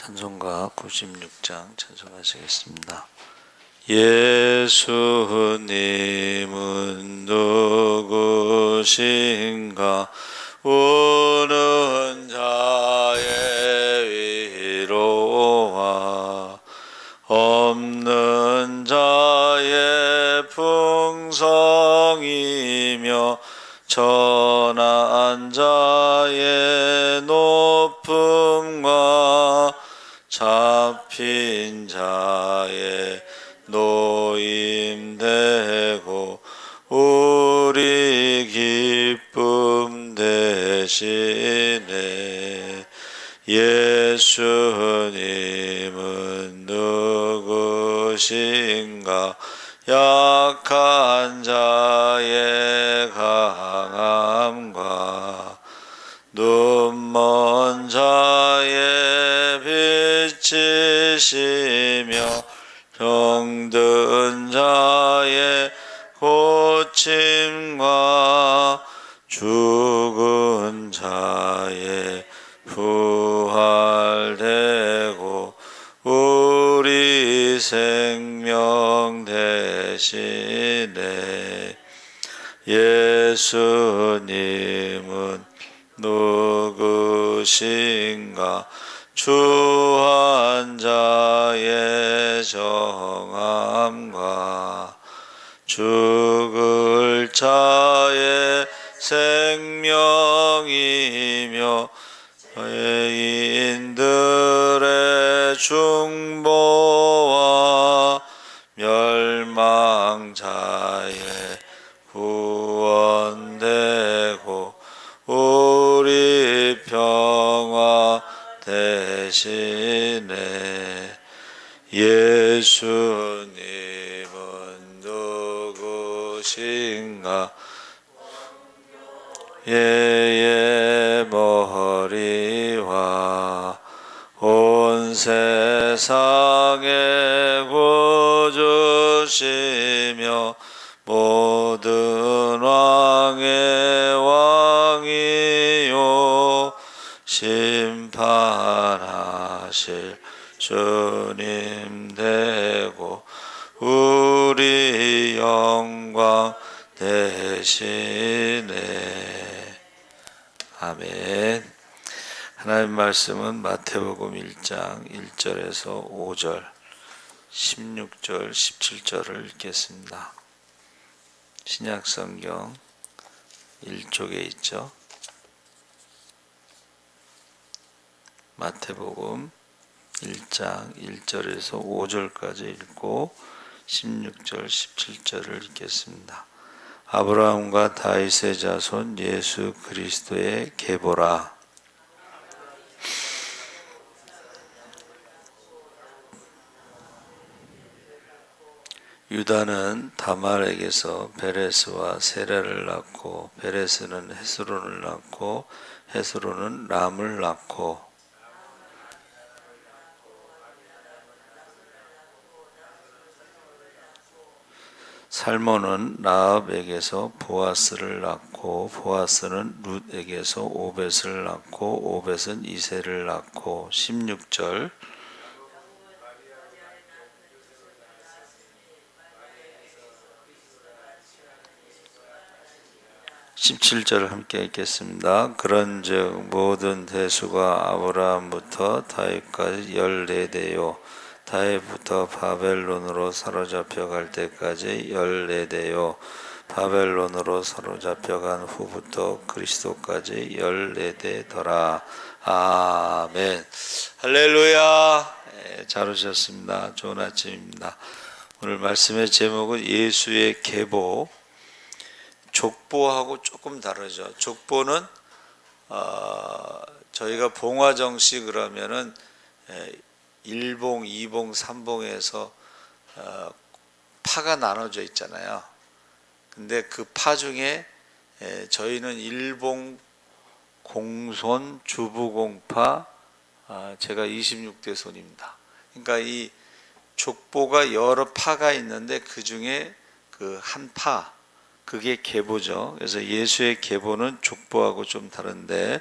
찬송가 96장 찬송하시겠습니다. 예수님은 누구신가 우는 자의 위로와 없는 자의 풍성이며 전 잡힌 자의 노임되고 우리 기쁨 대신에 예수님은 누구신 정함과 죽을 자의 생명이며 죄인들의 중보와 멸망자의 구원되고 우리 평화 대신에 예수님은 누구신가? 예의 머리와 온 세상의 구주시며 모든 왕의 왕이요 심판하실 주님 되고 우리 영광 대신에 아멘. 하나님 말씀은 마태복음 1장 1절에서 5절, 16절, 17절을 읽겠습니다. 신약 성경 1쪽에 있죠. 마태복음 1장 1절에서 5절까지 읽고 16절, 17절을 읽겠습니다. 아브라함과 다윗의 자손 예수 그리스도의 계보라. 유다는 다말에게서 베레스와 세라를 낳고 베레스는 헤스론을 낳고 헤스론은 람을 낳고 살몬은 라합에게서 보아스를 낳고 보아스는 룻에게서 오벳을 낳고 오벳은 이세를 낳고 16절 17절 함께 읽겠습니다. 그런즉 모든 대수가 아브라함부터 다윗까지 열네대요. 다윗부터 바벨론으로 사로잡혀 갈 때까지 14대요. 바벨론으로 사로잡혀 간 후부터 그리스도까지 14대더라. 아멘. 할렐루야. 예, 잘 오셨습니다. 좋은 아침입니다. 오늘 말씀의 제목은 예수의 계보. 족보하고 조금 다르죠. 족보는 어, 저희가 봉화정식 그러면은 예, 1봉, 2봉, 3봉에서 어, 파가 나눠져 있잖아요. 근데 그 파 중에 예, 저희는 1봉 공손, 주부공파, 아, 제가 26대 손입니다. 그러니까 이 족보가 여러 파가 있는데 그 중에 그 한 파, 그게 계보죠. 그래서 예수의 계보는 족보하고 좀 다른데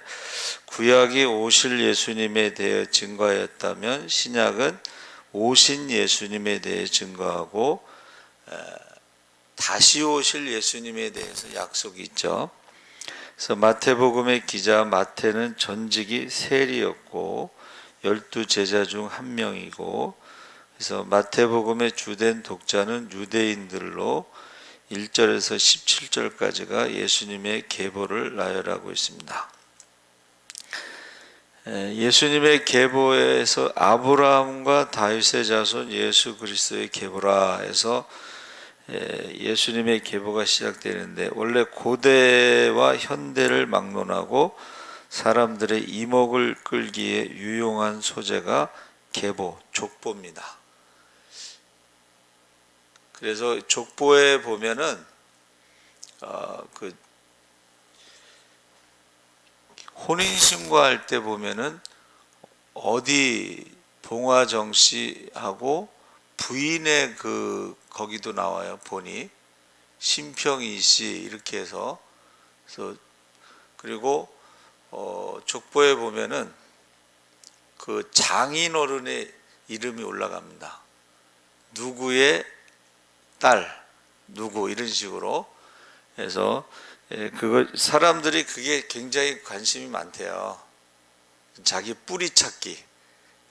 구약이 오실 예수님에 대해 증거하였다면 신약은 오신 예수님에 대해 증거하고 에, 다시 오실 예수님에 대해서 약속이 있죠. 그래서 마태복음의 기자 마태는 전직이 세리였고 열두 제자 중 한 명이고 그래서 마태복음의 주된 독자는 유대인들로 1절에서 17절까지가 예수님의 계보를 나열하고 있습니다. 에, 예수님의 계보에서 아브라함과 다윗의 자손 예수 그리스도의 계보라 해서 에, 예수님의 계보가 시작되는데 원래 고대와 현대를 막론하고 사람들의 이목을 끌기에 유용한 소재가 계보, 족보입니다. 그래서 족보에 보면은 어, 그 혼인 신고할 때 보면은 어디 봉화정 씨하고 부인의 그 거기도 나와요 본이 심평이 씨 이렇게 해서 그래서 그리고 어, 족보에 보면은 그 장인 어른의 이름이 올라갑니다. 누구의 딸, 누구 이런 식으로 해서 예, 그거 사람들이 그게 굉장히 관심이 많대요. 자기 뿌리 찾기,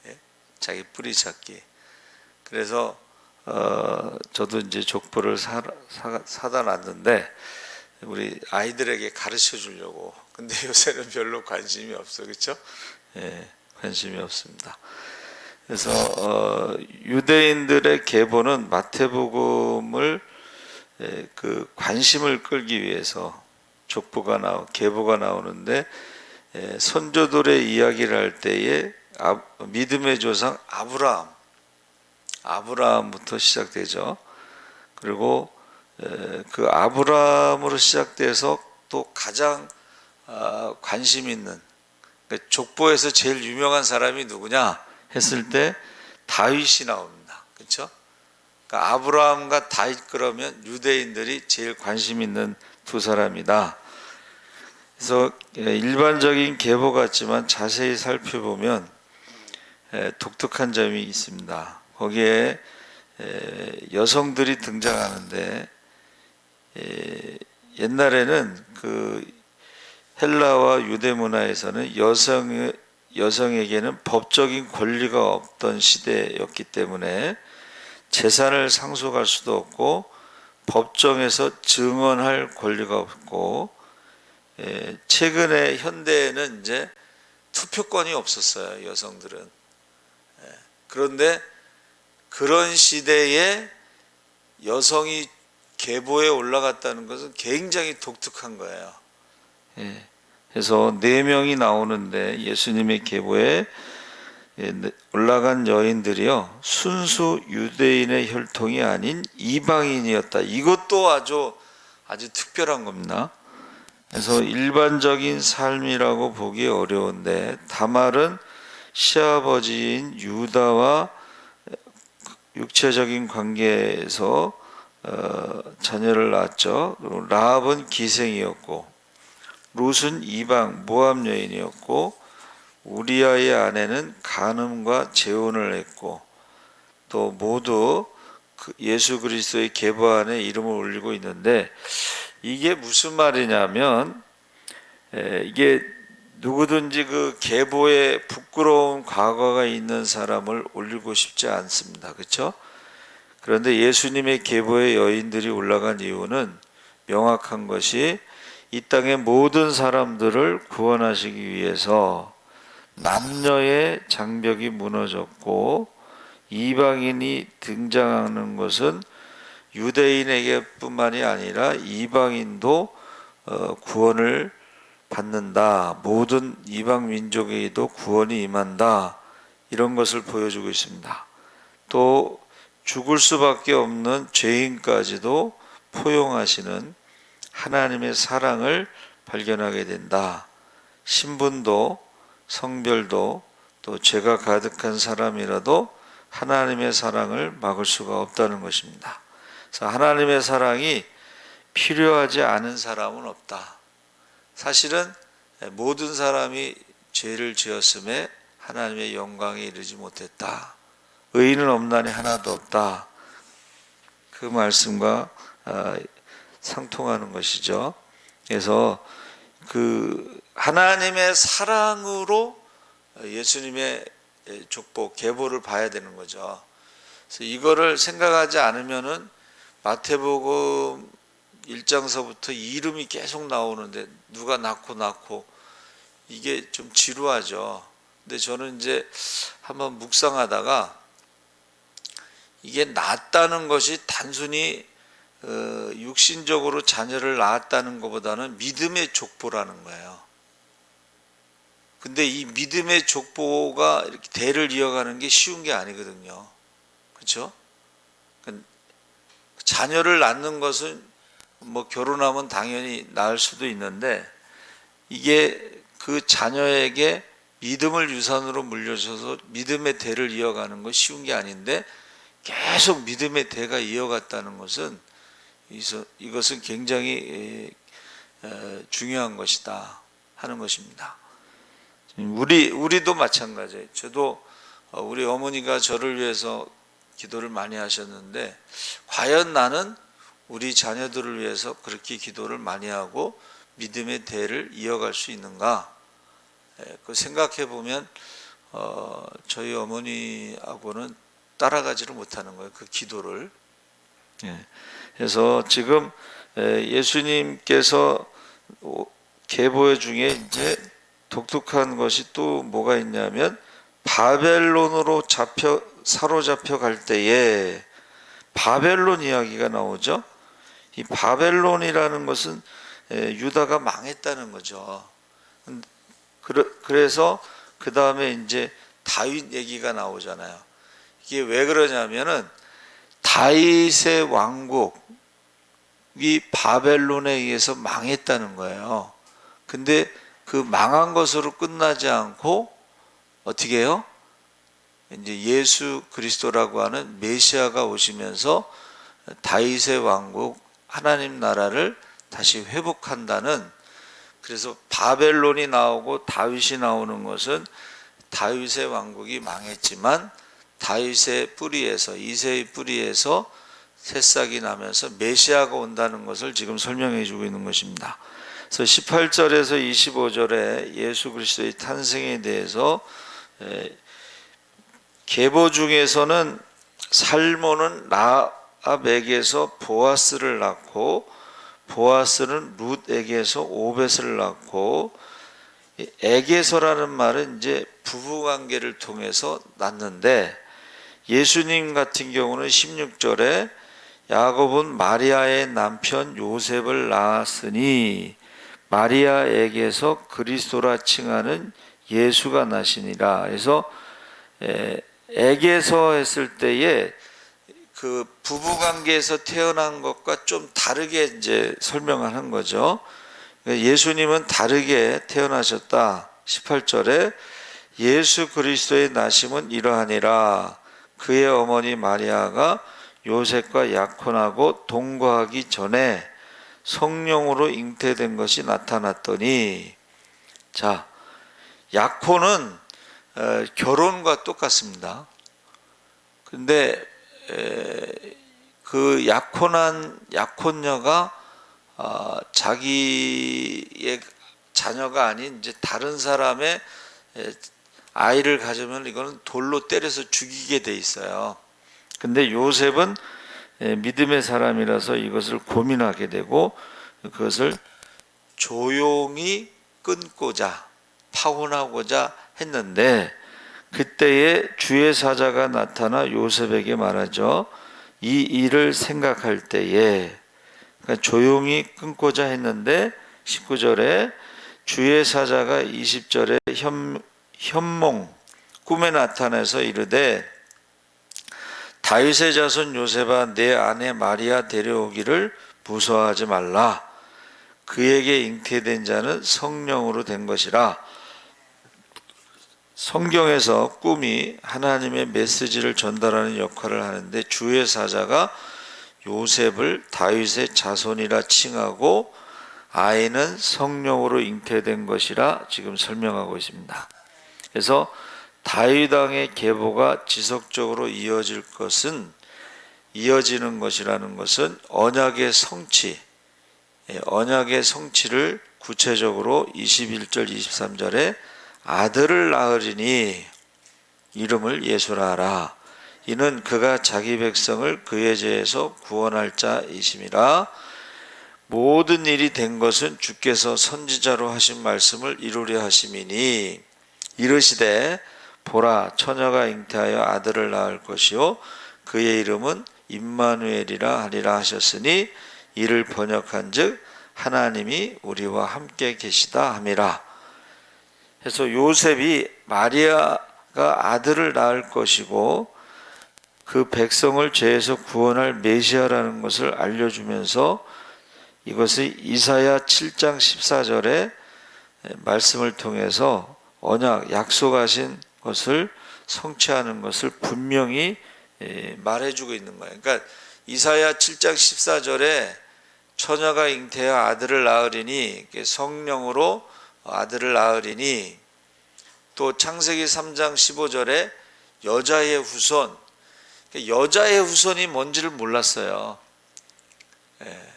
예, 자기 뿌리 찾기. 그래서 어, 저도 이제 족보를 사, 사, 사다 놨는데 우리 아이들에게 가르쳐 주려고. 근데 요새는 별로 관심이 없어, 그렇죠? 예, 관심이 없습니다. 그래서 어, 유대인들의 계보는 마태복음을 에, 그 관심을 끌기 위해서 족보가 나오 계보가 나오는데 에, 선조들의 이야기를 할 때에 아, 믿음의 조상 아브라함 아브라함부터 시작되죠. 그리고 에, 그 아브라함으로 시작돼서 또 가장 아, 관심 있는 그러니까 족보에서 제일 유명한 사람이 누구냐 했을 때 다윗이 나옵니다. 그렇죠? 그러니까 아브라함과 다윗 그러면 유대인들이 제일 관심 있는 두 사람이다. 그래서 예, 일반적인 계보 같지만 자세히 살펴보면 예, 독특한 점이 있습니다. 거기에 예, 여성들이 등장하는데 옛날에는 그 헬라와 유대 문화에서는 여성 여성에게는 법적인 권리가 없던 시대였기 때문에 재산을 상속할 수도 없고 법정에서 증언할 권리가 없고 예, 최근에 현대에는 이제 투표권이 없었어요 여성들은 예, 그런데 그런 시대에 여성이 계보에 올라갔다는 것은 굉장히 독특한 거예요. 예. 그래서 네 명이 나오는데 예수님의 계보에 예, 네, 올라간 여인들이요 순수 유대인의 혈통이 아닌 이방인이었다. 이것도 아주 아주 특별한 겁니다. 그래서 일반적인 삶이라고 보기 어려운데 다말은 시아버지인 유다와 육체적인 관계에서 어, 자녀를 낳았죠. 라합은 기생이었고 롯은 이방 모압 여인이었고 우리아의 아내는 간음과 재혼을 했고 또 모두 그 예수 그리스도의 계보 안에 이름을 올리고 있는데 이게 무슨 말이냐면 에, 이게 누구든지 그 계보에 부끄러운 과거가 있는 사람을 올리고 싶지 않습니다. 그렇죠? 그런데 예수님의 계보에 여인들이 올라간 이유는 명확한 것이 이 땅의 모든 사람들을 구원하시기 위해서 남녀의 장벽이 무너졌고 이방인이 등장하는 것은 유대인에게뿐만이 아니라 이방인도 어, 구원을 받는다. 모든 이방 민족에게도 구원이 임한다. 이런 것을 보여주고 있습니다. 또 죽을 수밖에 없는 죄인까지도 포용하시는 하나님의 사랑을 발견하게 된다. 신분도 성별도 또 죄가 가득한 사람이라도 하나님의 사랑을 막을 수가 없다는 것입니다. 그래서 하나님의 사랑이 필요하지 않은 사람은 없다. 사실은 모든 사람이 죄를 지었음에 하나님의 영광에 이르지 못했다. 의인은 없나니 하나도 없다. 그 말씀과 아, 상통하는 것이죠. 그래서 그 하나님의 사랑으로 예수님의 족보 계보를 봐야 되는 거죠. 그래서 이거를 생각하지 않으면은 마태복음 1장서부터 이름이 계속 나오는데 누가 낳고 낳고 이게 좀 지루하죠. 근데 저는 이제 한번 묵상하다가 이게 낳았다는 것이 단순히 어, 육신적으로 자녀를 낳았다는 것보다는 믿음의 족보라는 거예요. 근데 이 믿음의 족보가 이렇게 대를 이어가는 게 쉬운 게 아니거든요. 그렇죠? 자녀를 낳는 것은 뭐 결혼하면 당연히 낳을 수도 있는데 이게 그 자녀에게 믿음을 유산으로 물려줘서 믿음의 대를 이어가는 건 쉬운 게 아닌데 계속 믿음의 대가 이어갔다는 것은 이것은 굉장히 중요한 것이다 하는 것입니다. 우리 우리도 마찬가지예요. 저도 어, 우리 어머니가 저를 위해서 기도를 많이 하셨는데 과연 나는 우리 자녀들을 위해서 그렇게 기도를 많이 하고 믿음의 대를 이어갈 수 있는가? 그 생각해 보면 어, 저희 어머니하고는 따라가지를 못하는 거예요. 그 기도를. 예. 그래서 지금 예수님께서 계보의 중에 이제 독특한 것이 또 뭐가 있냐면 바벨론으로 잡혀 사로잡혀 갈 때에 바벨론 이야기가 나오죠. 이 바벨론이라는 것은 유다가 망했다는 거죠. 그래서 그 다음에 이제 다윗 얘기가 나오잖아요. 이게 왜 그러냐면은 다윗의 왕국이 바벨론에 의해서 망했다는 거예요. 근데 그 망한 것으로 끝나지 않고 어떻게 해요? 이제 예수 그리스도라고 하는 메시아가 오시면서 다윗의 왕국 하나님 나라를 다시 회복한다는 그래서 바벨론이 나오고 다윗이 나오는 것은 다윗의 왕국이 망했지만 다윗의 뿌리에서 이세의 뿌리에서 새싹이 나면서 메시아가 온다는 것을 지금 설명해 주고 있는 것입니다. 그래서 18절에서 25절에 예수 그리스도의 탄생에 대해서 계보 중에서는 살모는 라압에게서 보아스를 낳고 보아스는 룻에게서 오벳을 낳고 에게서라는 말은 이제 부부 관계를 통해서 낳는데 예수님 같은 경우는 16절에 야곱은 마리아의 남편 요셉을 낳았으니 마리아에게서 그리스도라 칭하는 예수가 나시니라. 그래서 에게서 했을 때에 그 부부 관계에서 태어난 것과 좀 다르게 이제 설명을 한 거죠. 예수님은 다르게 태어나셨다. 18절에 예수 그리스도의 나심은 이러하니라. 그의 어머니 마리아가 요셉과 약혼하고 동거하기 전에 성령으로 잉태된 것이 나타났더니 자 약혼은 어, 결혼과 똑같습니다. 근데 그 약혼한 약혼녀가 어, 자기의 자녀가 아닌 이제 다른 사람의 에, 아이를 가지면 이거는 돌로 때려서 죽이게 돼 있어요. 근데 요셉은 에, 믿음의 사람이라서 이것을 고민하게 되고 그것을 조용히 끊고자 파혼하고자 했는데 그때에 주의 사자가 나타나 요셉에게 말하죠. 이 일을 생각할 때에 그러니까 조용히 끊고자 했는데 19절에 주의 사자가 20절에 현, 현몽 꿈에 나타나서 이르되 다윗의 자손 요셉아 내 아내 마리아 데려오기를 무서워하지 말라 그에게 잉태된 자는 성령으로 된 것이라 성경에서 꿈이 하나님의 메시지를 전달하는 역할을 하는데 주의 사자가 요셉을 다윗의 자손이라 칭하고 아이는 성령으로 잉태된 것이라 지금 설명하고 있습니다. 그래서 다윗 왕의 계보가 지속적으로 이어질 것은 이어지는 것이라는 것은 언약의 성취, 예, 언약의 성취를 구체적으로 21절 23절에 아들을 낳으리니 이름을 예수라 하라. 이는 그가 자기 백성을 그의 죄에서 구원할 자이심이라. 모든 일이 된 것은 주께서 선지자로 하신 말씀을 이루려 하심이니 이르시되 보라 처녀가 잉태하여 아들을 낳을 것이요 그의 이름은 임마누엘이라 하리라 하셨으니 이를 번역한즉 하나님이 우리와 함께 계시다 함이라. 그래서 요셉이 마리아가 아들을 낳을 것이고 그 백성을 죄에서 구원할 메시아라는 것을 알려주면서 이것을 이사야 7장 14절에 말씀을 통해서 언약 약속하신 것을 성취하는 것을 분명히 예, 말해주고 있는 거예요. 그러니까 이사야 7장 14절에 처녀가 잉태하 아들을 낳으리니 성령으로 아들을 낳으리니 또 창세기 3장 15절에 여자의 후손 여자의 후손이 뭔지를 몰랐어요. 예.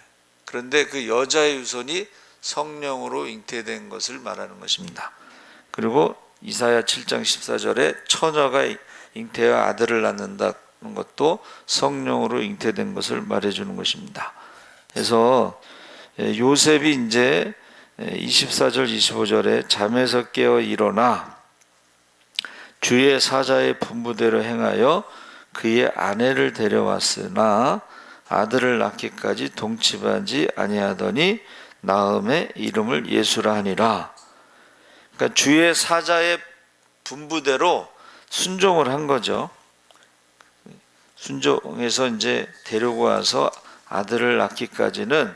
그런데 그 여자의 후손이 성령으로 잉태된 것을 말하는 것입니다. 그리고 이사야 7장 14절에 처녀가 잉태하여 아들을 낳는다는 것도 성령으로 잉태된 것을 말해주는 것입니다. 그래서 예, 요셉이 이제 24절 25절에 잠에서 깨어 일어나 주의 사자의 분부대로 행하여 그의 아내를 데려왔으나 아들을 낳기까지 동침하지 아니하더니 나음의 이름을 예수라 하니라. 그러니까 주의 사자의 분부대로 순종을 한 거죠. 순종해서 이제 데리고 와서 아들을 낳기까지는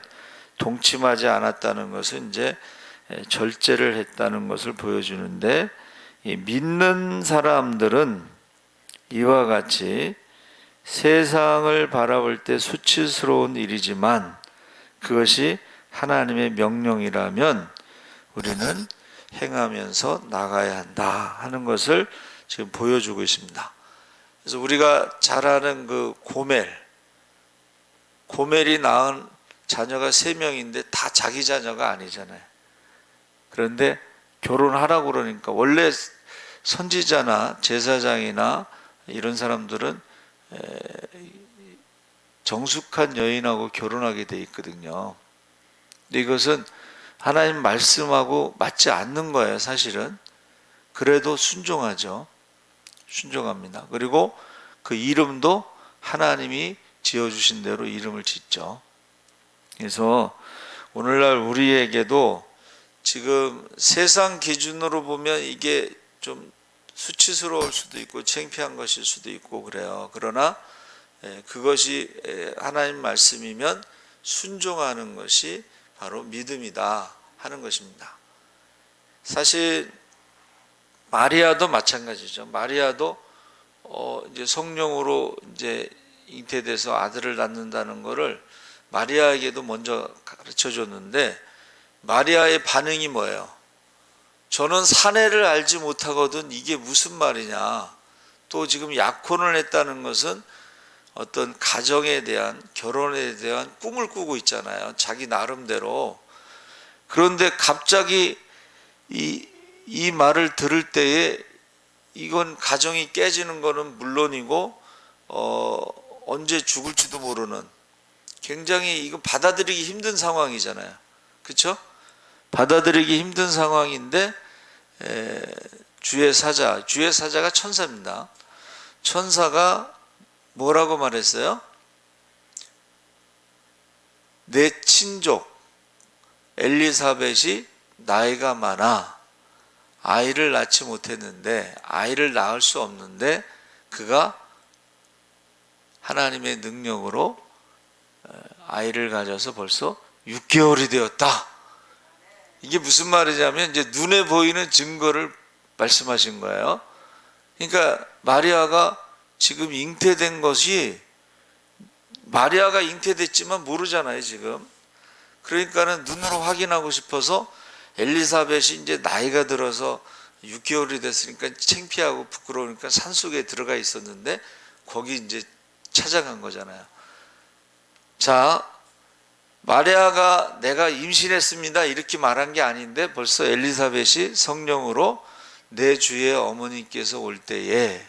동침하지 않았다는 것은 이제 절제를 했다는 것을 보여주는데 믿는 사람들은 이와 같이 세상을 바라볼 때 수치스러운 일이지만 그것이 하나님의 명령이라면 우리는 행하면서 나가야 한다 하는 것을 지금 보여주고 있습니다. 그래서 우리가 잘 아는 그 고멜, 고멜이 낳은 자녀가 세 명인데 다 자기 자녀가 아니잖아요. 그런데 결혼하라고 그러니까 원래 선지자나 제사장이나 이런 사람들은 정숙한 여인하고 결혼하게 돼 있거든요. 이것은 하나님 말씀하고 맞지 않는 거예요, 사실은. 그래도 순종하죠. 순종합니다. 그리고 그 이름도 하나님이 지어주신 대로 이름을 짓죠. 그래서 오늘날 우리에게도 지금 세상 기준으로 보면 이게 좀 수치스러울 수도 있고 창피한 것일 수도 있고 그래요. 그러나 예, 그것이 예, 하나님 말씀이면 순종하는 것이 바로 믿음이다 하는 것입니다. 사실 마리아도 마찬가지죠. 마리아도 어 이제 성령으로 이제 잉태돼서 아들을 낳는다는 것을 마리아에게도 먼저 가르쳐 줬는데 마리아의 반응이 뭐예요? 저는 사내를 알지 못하거든 이게 무슨 말이냐. 또 지금 약혼을 했다는 것은 어떤 가정에 대한 결혼에 대한 꿈을 꾸고 있잖아요. 자기 나름대로. 그런데 갑자기 이, 이 말을 들을 때에 이건 가정이 깨지는 거는 물론이고 어, 언제 죽을지도 모르는 굉장히 이거 받아들이기 힘든 상황이잖아요. 그렇죠? 받아들이기 힘든 상황인데 에, 주의 사자, 주의 사자가 천사입니다. 천사가 뭐라고 말했어요? 내 친족 엘리사벳이 나이가 많아 아이를 낳지 못했는데 아이를 낳을 수 없는데 그가 하나님의 능력으로 어, 아이를 가져서 벌써 6개월이 되었다. 이게 무슨 말이냐면 이제 눈에 보이는 증거를 말씀하신 거예요. 그러니까 마리아가 지금 잉태된 것이 마리아가 잉태됐지만 모르잖아요, 지금. 그러니까는 눈으로 확인하고 싶어서 엘리사벳이 이제 나이가 들어서 6개월이 됐으니까 창피하고 부끄러우니까 산속에 들어가 있었는데 거기 이제 찾아간 거잖아요. 자, 마리아가 내가 임신했습니다. 이렇게 말한 게 아닌데 벌써 엘리사벳이 성령으로 내 주의 어머니께서 올 때에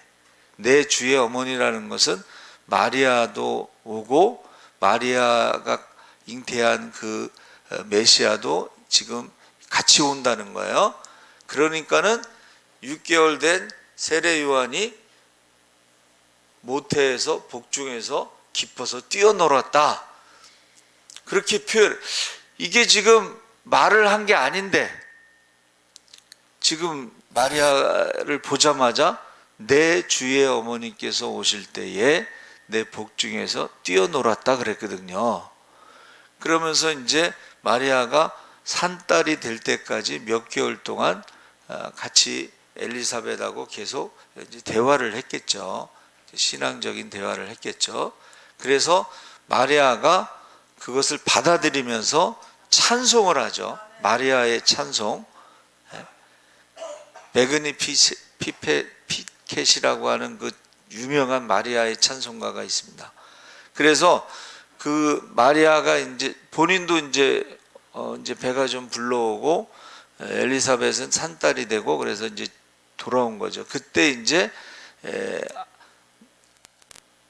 내 주의 어머니라는 것은 마리아도 오고 마리아가 잉태한 그 어, 메시아도 지금 같이 온다는 거예요. 그러니까는 6개월 된 세례 요한이 모태에서 복중에서 깊어서 뛰어놀았다. 그렇게 표현. 이게 지금 말을 한 게 아닌데 지금 마리아를 보자마자 내 주의 어머니께서 오실 때에 내 복중에서 뛰어놀았다 그랬거든요. 그러면서 이제 마리아가 산딸이 될 때까지 몇 개월 동안 어, 같이 엘리사벳하고 계속 대화를 했겠죠. 신앙적인 대화를 했겠죠. 그래서 마리아가 그것을 받아들이면서 찬송을 하죠. 마리아의 찬송. 베그니 피세- 피페 피 켓이라고 하는 그 유명한 마리아의 찬송가가 있습니다. 그래서 그 마리아가 이제 본인도 이제 어 이제 배가 좀 불러오고 엘리사벳은 산딸이 되고 그래서 이제 돌아온 거죠. 그때 이제 에,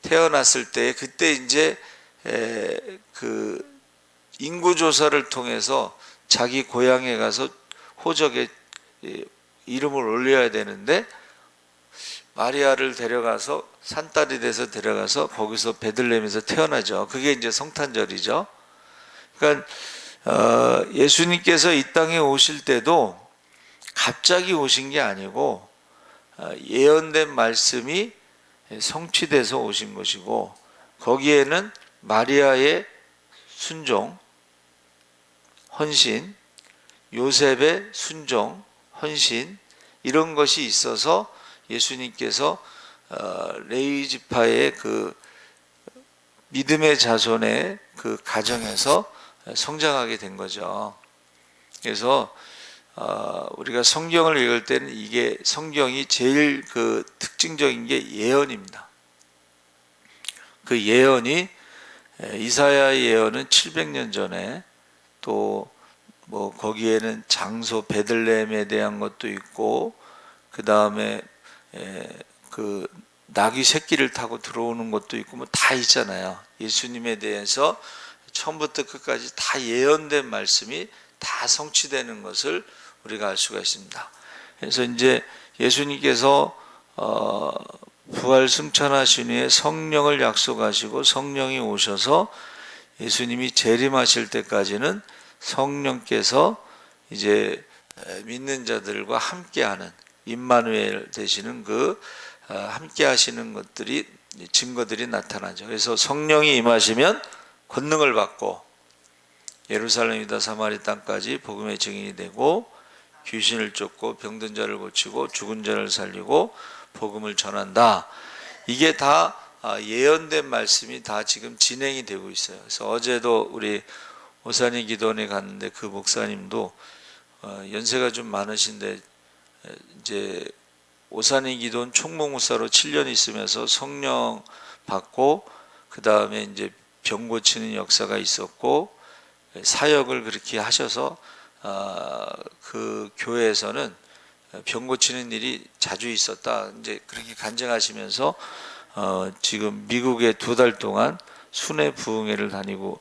태어났을 때 그때 이제 에, 그 인구 조사를 통해서 자기 고향에 가서 호적에 예, 이름을 올려야 되는데 마리아를 데려가서 산딸이 돼서 데려가서 거기서 베들레헴에서 태어나죠. 그게 이제 성탄절이죠. 그러니까 어, 예수님께서 이 땅에 오실 때도 갑자기 오신 게 아니고 어, 예언된 말씀이 성취돼서 오신 것이고 거기에는 마리아의 순종, 헌신, 요셉의 순종, 헌신 이런 것이 있어서 예수님께서 어, 레위 지파의 그 믿음의 자손의 그 가정에서 성장하게 된 거죠. 그래서 어, 우리가 성경을 읽을 때는 이게 성경이 제일 그 특징적인 게 예언입니다. 그 예언이 에, 이사야의 예언은 700년 전에 또 뭐 거기에는 장소 베들레헴에 대한 것도 있고 그 다음에 그 나귀 새끼를 타고 들어오는 것도 있고 뭐 다 있잖아요. 예수님에 대해서 처음부터 끝까지 다 예언된 말씀이 다 성취되는 것을 우리가 알 수가 있습니다. 그래서 이제 예수님께서 어, 부활 승천하신 후에 성령을 약속하시고 성령이 오셔서 예수님이 재림하실 때까지는 성령께서 이제 믿는 자들과 함께하는 임마누엘 되시는 그 어, 함께 하시는 것들이 증거들이 나타나죠. 그래서 성령이 임하시면 권능을 받고 예루살렘이다 사마리 땅까지 복음의 증인이 되고 귀신을 쫓고 병든 자를 고치고 죽은 자를 살리고 복음을 전한다. 이게 다 아, 예언된 말씀이 다 지금 진행이 되고 있어요. 그래서 어제도 우리 오산이 기도원에 갔는데 그 목사님도 어, 연세가 좀 많으신데 이제 오산이 기도원 총무무사로 7년 있으면서 성령 받고 그 다음에 이제 병 고치는 역사가 있었고 사역을 그렇게 하셔서 아, 그 교회에서는 병 고치는 일이 자주 있었다. 이제 그렇게 간증하시면서 어, 지금 미국에 두 달 동안 순회 부흥회를 다니고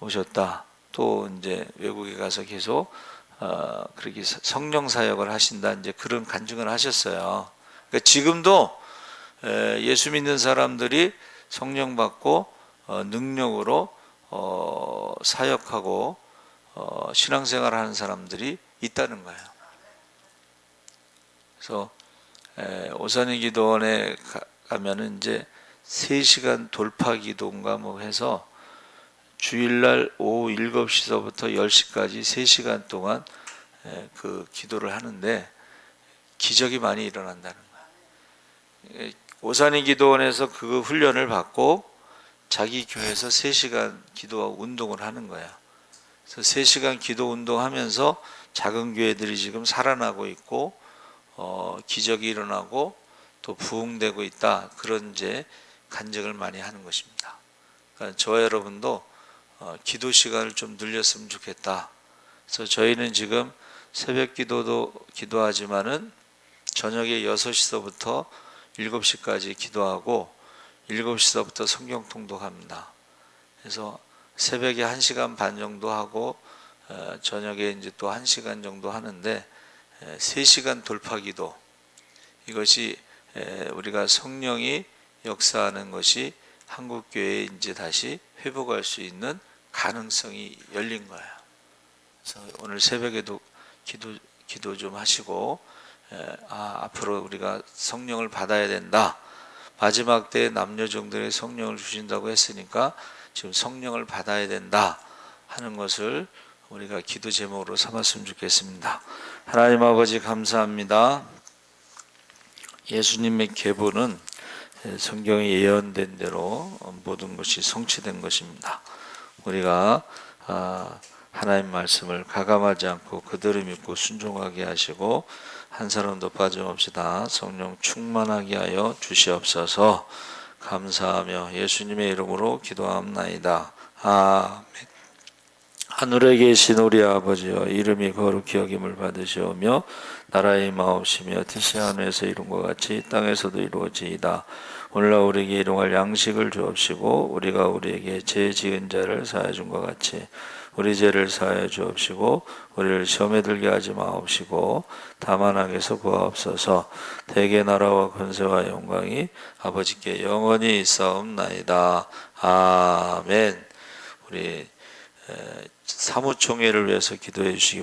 오셨다. 또 이제 외국에 가서 계속 어, 그렇게 서- 성령 사역을 하신다. 이제 그런 간증을 하셨어요. 그러니까 지금도 에, 예수 믿는 사람들이 성령 받고 어, 능력으로 어, 사역하고 어, 신앙생활 하는 사람들이 있다는 거예요. 그래서 에, 오산이 기도원에 가, 가면은 이제 3시간 돌파 기도인가 뭐 해서 주일날 오후 7시서부터 10시까지 3시간 동안 에, 그 기도를 하는데 기적이 많이 일어난다는 거예요. 에, 오산이 기도원에서 그 훈련을 받고 자기 교회에서 3시간 기도하고 운동을 하는 거야. 그래서 3시간 기도 운동하면서 작은 교회들이 지금 살아나고 있고 어, 기적이 일어나고 또 부흥되고 있다. 그런 이제 간증을 많이 하는 것입니다. 그러니까 저와 여러분도 어, 기도 시간을 좀 늘렸으면 좋겠다. 그래서 저희는 지금 새벽 기도도 기도하지만은 저녁에 6시서부터 7시까지 기도하고 7시서부터 성경 통독합니다. 그래서 새벽에 1시간 반 정도 하고 어, 저녁에 이제 또 1시간 정도 하는데 에, 3시간 돌파 기도 이것이 에, 우리가 성령이 역사하는 것이 한국 교회에 이제 다시 회복할 수 있는 가능성이 열린 거예요. 그래서 오늘 새벽에도 기도 기도 좀 하시고 에, 아 앞으로 우리가 성령을 받아야 된다. 마지막 때 남녀 종들의 성령을 주신다고 했으니까 지금 성령을 받아야 된다 하는 것을 우리가 기도 제목으로 삼았으면 좋겠습니다. 하나님 아버지 감사합니다. 예수님의 계보는 성경에 예언된 대로 모든 것이 성취된 것입니다. 우리가 아, 하나님 말씀을 가감하지 않고 그대로 믿고 순종하게 하시고 한 사람도 빠짐없이 다 성령 충만하게 하여 주시옵소서 감사하며 예수님의 이름으로 기도합나이다. 아멘. 하늘에 계신 우리 아버지여 이름이 거룩히 여김을 받으시오며 나라의 마옵시며 뜻이 하늘에서 이룬 것 같이 땅에서도 이루어지이다. 오늘날 우리에게 일용할 양식을 주옵시고 우리가 우리에게 죄 지은 자를 사해 준것 같이 우리 죄를 사해 주옵시고 우리를 시험에 들게 하지 마옵시고 다만 악에서 구하옵소서. 대개 나라와 권세와 영광이 아버지께 영원히 있사옵나이다. 아멘. 우리 에, 사무총회를 위해서 기도해 주시기